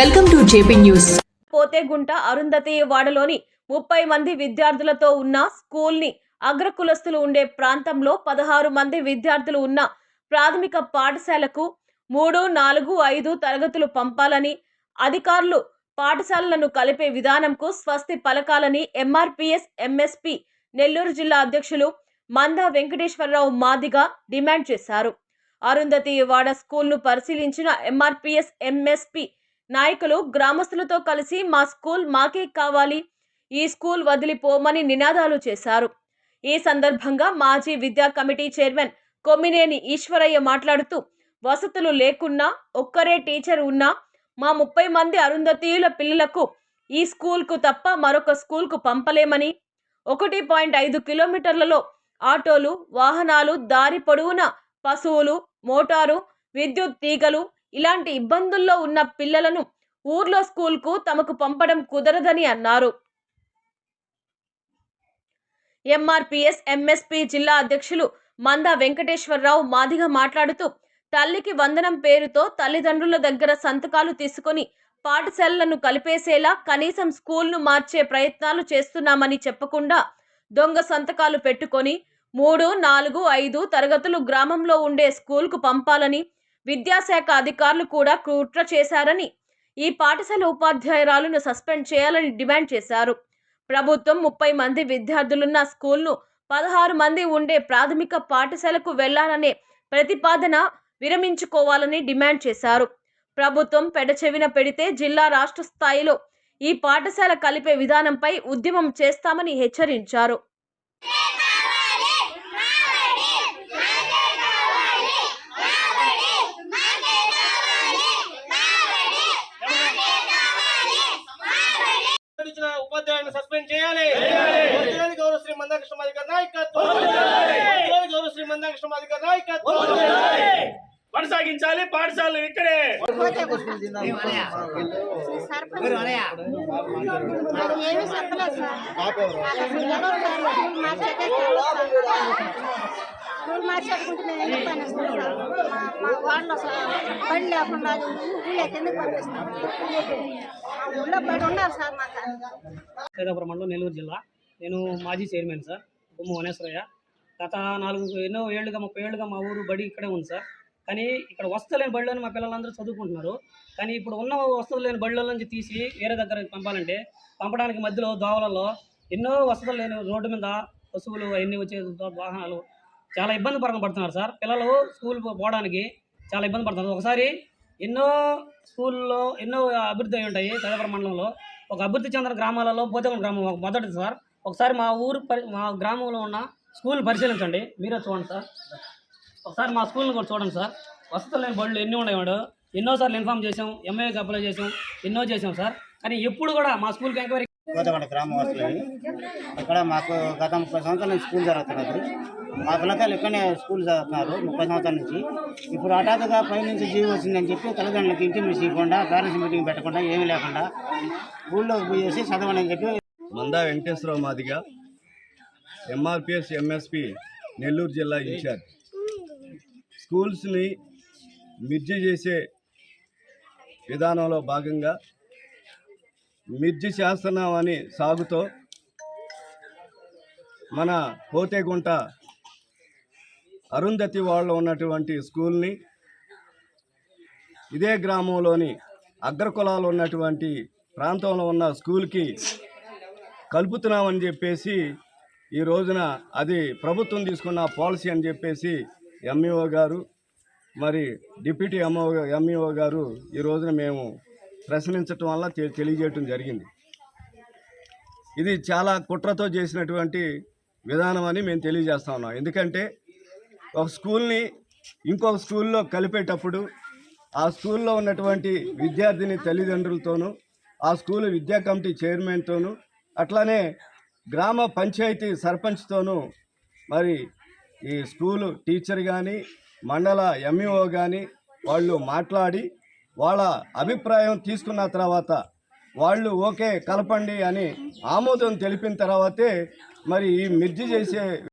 Welcome to JP news. Pothegunta Arundhati వాడలోని ముప్పై మంది విద్యార్థులతో ఉన్న స్కూల్ని అగ్రకులస్తులు ఉండే ప్రాంతంలో పదహారు మంది విద్యార్థులు ఉన్న ప్రాథమిక పాఠశాలకు మూడు నాలుగు ఐదు తరగతులు పంపాలని అధికారులు పాఠశాలలను కలిపే విధానంకు స్వస్తి పలకాలని ఎంఆర్పిఎస్ ఎంఎస్పి నెల్లూరు జిల్లా అధ్యక్షులు మంద వెంకటేశ్వరరావు మాదిగా డిమాండ్ చేశారు. అరుంధతి వాడ స్కూల్ను పరిశీలించిన ఎంఆర్పిఎస్ ఎంఎస్పి నాయకులు గ్రామస్తులతో కలిసి మా స్కూల్ మాకే కావాలి ఈ స్కూల్ వదిలిపోమని నినాదాలు చేశారు. ఈ సందర్భంగా మాజీ విద్యా కమిటీ చైర్మన్ కొమ్మినేని ఈశ్వరయ్య మాట్లాడుతూ వసతులు లేకున్నా ఒక్కరే టీచర్ ఉన్నా మా ముప్పై మంది అరుంధతీయుల పిల్లలకు ఈ స్కూల్కు తప్ప మరొక స్కూల్కు పంపలేమని ఒకటి పాయింట్ ఐదు కిలోమీటర్లలో ఆటోలు వాహనాలు దారి పొడవునా పశువులు మోటారు విద్యుత్ తీగలు ఇలాంటి ఇబ్బందుల్లో ఉన్న పిల్లలను ఊర్లో స్కూల్కు తమకు పంపడం కుదరదని అన్నారు. ఎంఆర్పిఎస్ ఎంఎస్పి జిల్లా అధ్యక్షులు మంద వెంకటేశ్వరరావు మాదిగా మాట్లాడుతూ తల్లికి వందనం పేరుతో తల్లిదండ్రుల దగ్గర సంతకాలు తీసుకొని పాఠశాలలను కలిపేసేలా కనీసం స్కూల్ను మార్చే ప్రయత్నాలు చేస్తున్నామని చెప్పకుండా దొంగ సంతకాలు పెట్టుకొని మూడు నాలుగు ఐదు తరగతులు గ్రామంలో ఉండే స్కూల్కు పంపాలని విద్యాశాఖ అధికారులు కూడా కుట్ర చేశారని ఈ పాఠశాల ఉపాధ్యాయురాలను సస్పెండ్ చేయాలని డిమాండ్ చేశారు. ప్రభుత్వం ముప్పై మంది విద్యార్థులున్న స్కూల్ను పదహారు మంది ఉండే ప్రాథమిక పాఠశాలకు వెళ్ళాలనే ప్రతిపాదన విరమించుకోవాలని డిమాండ్ చేశారు. ప్రభుత్వం పెడచెవిన పెడితే జిల్లా రాష్ట్ర స్థాయిలో ఈ పాఠశాల కలిపే విధానంపై ఉద్యమం చేస్తామని హెచ్చరించారు. ఉపాధ్యాయులను సస్పెండ్ చేయాలి. గౌరవ శ్రీ మందాకృష్ణ మాదిగ నాయకత్వం. గౌరవ శ్రీ మందాకృష్ణ మాదిగ నాయకత్వం. కొనసాగించాలి పాఠశాలలు ఇక్కడే. మరి ఏమీ చెప్పలేదు సార్. అసలు ఎవరు ఎందుకు పని మా వాళ్ళు అసలు బడి లేకుండా ఊళ్ళో ఎందుకు పంపిస్తాం ఊళ్ళో బడి ఉండాలి సార్ మాకు. సైదాపురం మండలం నెల్లూరు జిల్లా. నేను మాజీ చైర్మన్ సార్ బొమ్మ వనేశ్వరయ్య. గత నాలుగు ఎన్నో ఏళ్ళుగా ముప్పై ఏళ్ళుగా మా ఊరు బడి ఇక్కడే ఉంది సార్. కానీ ఇక్కడ వసతులు లేని బడిలోని మా పిల్లలందరూ చదువుకుంటున్నారు. కానీ ఇప్పుడు ఉన్న వస్తువులు లేని బడిలో నుంచి తీసి వేరే దగ్గర పంపాలంటే పంపడానికి మధ్యలో దోవలలో ఎన్నో వసతులు లేని రోడ్డు మీద పశువులు అవన్నీ వచ్చే వాహనాలు చాలా ఇబ్బంది పరంగా పడుతున్నారు సార్. పిల్లలు స్కూల్ పోవడానికి చాలా ఇబ్బంది పడుతున్నారు. ఒకసారి ఎన్నో స్కూల్లో ఎన్నో అభివృద్ధి అయి ఉంటాయి సైదాపురం మండలంలో. ఒక అభివృద్ధి చెందిన గ్రామాలలో పోతేగూడ గ్రామం ఒక మొదటిది సార్. ఒకసారి మా ఊరు పరి మా గ్రామంలో ఉన్న స్కూల్ పరిశీలించండి. మీరే చూడండి సార్. ఒకసారి మా స్కూల్ని కూడా చూడండి సార్. వసతులు లేని బళ్ళు ఎన్ని ఉన్నాయో ఎన్నోసార్లు ఇన్ఫామ్ చేసాం ఎంఏకి అప్లై చేసాం ఎన్నో చేసాం సార్. కానీ ఎప్పుడు కూడా మా స్కూల్కి ఎంక్వైరీ కోతగొండ గ్రామం వస్తుంది ఇక్కడ మాకు గత ముప్పై సంవత్సరాల నుంచి స్కూల్ జరుగుతున్నది. మా పిల్లకాయలు ఇక్కడనే స్కూల్ చదువుతున్నారు ముప్పై సంవత్సరాల నుంచి. ఇప్పుడు హఠాత్తుగా పై నుంచి జీవి వచ్చిందని చెప్పి తల్లిదండ్రులకి ఇంటిమేషన్ ఇవ్వకుండా పేరెంట్స్ మీటింగ్ పెట్టకుండా ఏమీ లేకుండా ఊళ్ళోకి పోయేసి చదవండి అని చెప్పి మందా వెంకటేశ్వరరావు మాదిగా ఎంఆర్పిఎస్ ఎంఎస్పి నెల్లూరు జిల్లా ఇన్ఛార్జ్. స్కూల్స్ని మిర్జి చేసే విధానంలో భాగంగా మిర్జి చేస్తున్నామని సాగుతో మన పోతేగుంట అరుంధతి వాళ్ళు ఉన్నటువంటి స్కూల్ని ఇదే గ్రామంలోని అగ్రకులాలు ఉన్నటువంటి ప్రాంతంలో ఉన్న స్కూల్కి కలుపుతున్నామని చెప్పేసి ఈ రోజున అది ప్రభుత్వం తీసుకున్న పాలసీ అని చెప్పేసి ఎంఈఓ గారు మరి డిప్యూటీ ఎంఓ ఎంఈఓ గారు ఈ రోజున మేము ప్రశ్నించటం వల్ల తె- తెలియజేయటం జరిగింది. ఇది చాలా కుట్రతో చేసినటువంటి విధానం అని మేము తెలియజేస్తా ఉన్నాం. ఎందుకంటే ఒక స్కూల్ని ఇంకొక స్కూల్లో కలిపేటప్పుడు ఆ స్కూల్లో ఉన్నటువంటి విద్యార్థిని తల్లిదండ్రులతోనూ ఆ స్కూల్ విద్యా కమిటీ చైర్మన్తోనూ అట్లానే గ్రామ పంచాయతీ సర్పంచ్తోనూ మరి ఈ స్కూలు టీచర్ కానీ మండల ఎంఈఓ కానీ వాళ్ళు మాట్లాడి వాళ్ళ అభిప్రాయం తీసుకున్న తర్వాత వాళ్ళు ఓకే కలపండి అని ఆమోదం తెలిపిన తర్వాతే మరి ఈ మిర్జి చేసే